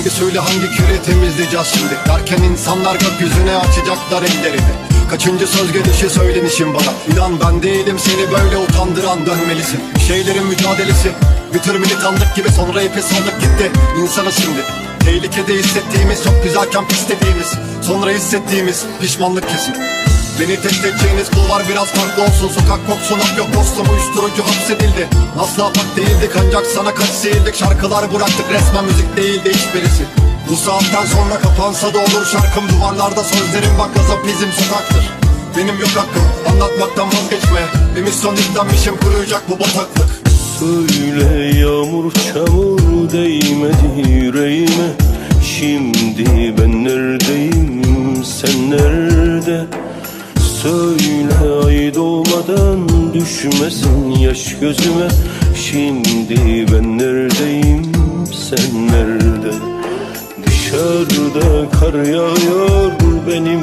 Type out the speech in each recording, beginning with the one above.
Hangi suyla hangi küre temizleyeceğiz şimdi? Derken insanlar gökyüzüne açacaklar ellerini. Kaçıncı söz gelişi söylenişim bana? İnan ben değilim seni böyle utandıran dönmelisin. Bir şeylerin mücadelesi Bir tür militanlık gibi sonra ipi saldık gitti İnsanız şimdi. Tehlikede hissettiğimiz çok güzelken pis dediğimiz Sonra hissettiğimiz pişmanlık kesin Beni test edeceğiniz kulvar biraz farklı olsun. Sokak koksun ak yok dostum. Uyuşturucu hapsedildi. Asla pak değildik ancak sana kaç seyirdik. Şarkılar bıraktık resmen müzik değildi hiçbirisi. Bu saatten sonra kapansa da olur şarkım. Duvarlarda sözlerim bak yazıp bizim sokaktır. Benim yok hakkım anlatmaktan vazgeçmeye Bir misyon yüklenmişim kuruyacak bu bataklık. Söyle yağmur çamur değmedi yüreğime. Şimdi ben neredeyim sen nerede Söyle ay doğmadan düşmesin yaş gözüme. Şimdi ben neredeyim sen nerede? Dışarıda kar yağıyor benim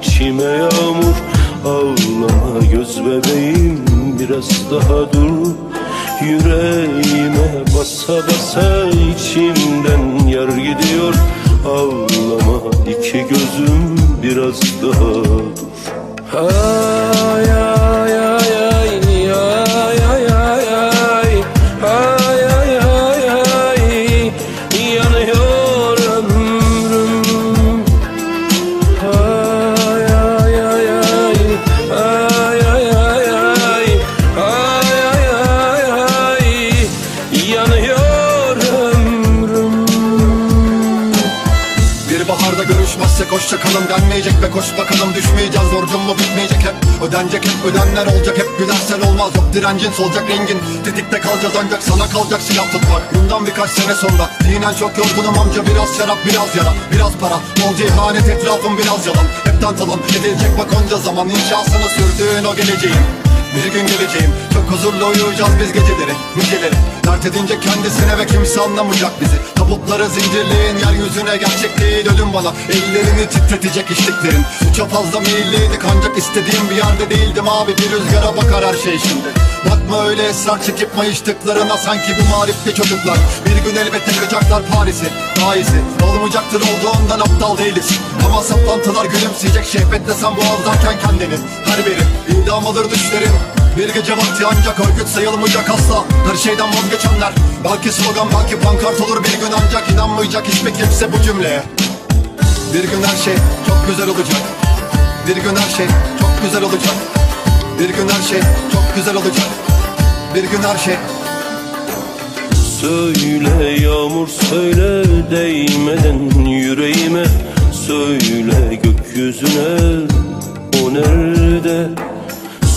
içime yağmur. Ağlama göz bebeğim biraz daha dur. Yüreğime basa basa içimden yar gidiyor. Ağlama iki gözüm biraz daha dur Oh. Baharda görüşmezsek hoşça kalın denmeyecek ve koş bakalım. Düşmeyeceğiz Borcum mu bitmeyecek hep. Ödenecek hep ödenler olacak hep. Gülersen olmaz yok direncin solacak rengin. Tetikte kalacağız ancak sana kalacak silah tutmak. Bundan birkaç sene sonra dinen çok yorgunum amca. Biraz şarap biraz yara biraz para. Bolca ihanet etrafım biraz yalan. Hepten talan edilecek bak onca zaman. İnşasını sürdüğün o geleceğin bir gün geleceğim. Çok huzurlu uyuyacağız biz geceleri Niceleri Dert edince kendisine ve kimse anlamayacak bizi Tabutları zincirleyin yeryüzüne gerçekliği Ölüm bana. Ellerini titretecek içliklerin Suça fazla meyilliydik ancak istediğim bir yerde değildim abi. Bir rüzgara bakar her şey şimdi. Bakma öyle esrar çekip mayıştıklarına. Sanki bu marifli çocuklar. Bir gün elbet yakacaklar Paris'i iyisi olmayacaktır olduğundan aptal değiliz. Ama saplantılar gülümseyecek şehvetle sen boğazlarken kendini. Her biri idam alır düşlerin bir gece vakti ancak örgüt sayılmayacak asla. Her şeyden vazgeçenler. Belki slogan belki pankart olur. Bir gün ancak inanmayacak hiçbir kimse bu cümleye Bir gün her şey çok güzel olacak. Bir gün her şey çok güzel olacak. Bir gün her şey çok güzel olacak. Bir gün her şey. Söyle yağmur söyle değmeden yüreğime. Söyle gökyüzüne o nerede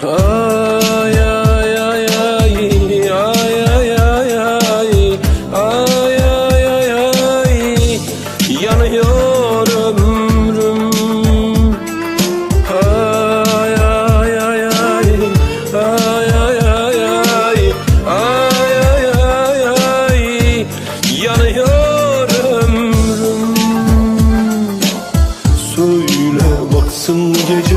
Ay ay ay ay ay ay ay ay ay ay ay ay yanıyor ömrüm Ay ay ay ay ay ay ay ay ay ay ay ay yanıyor Söyle baksın gece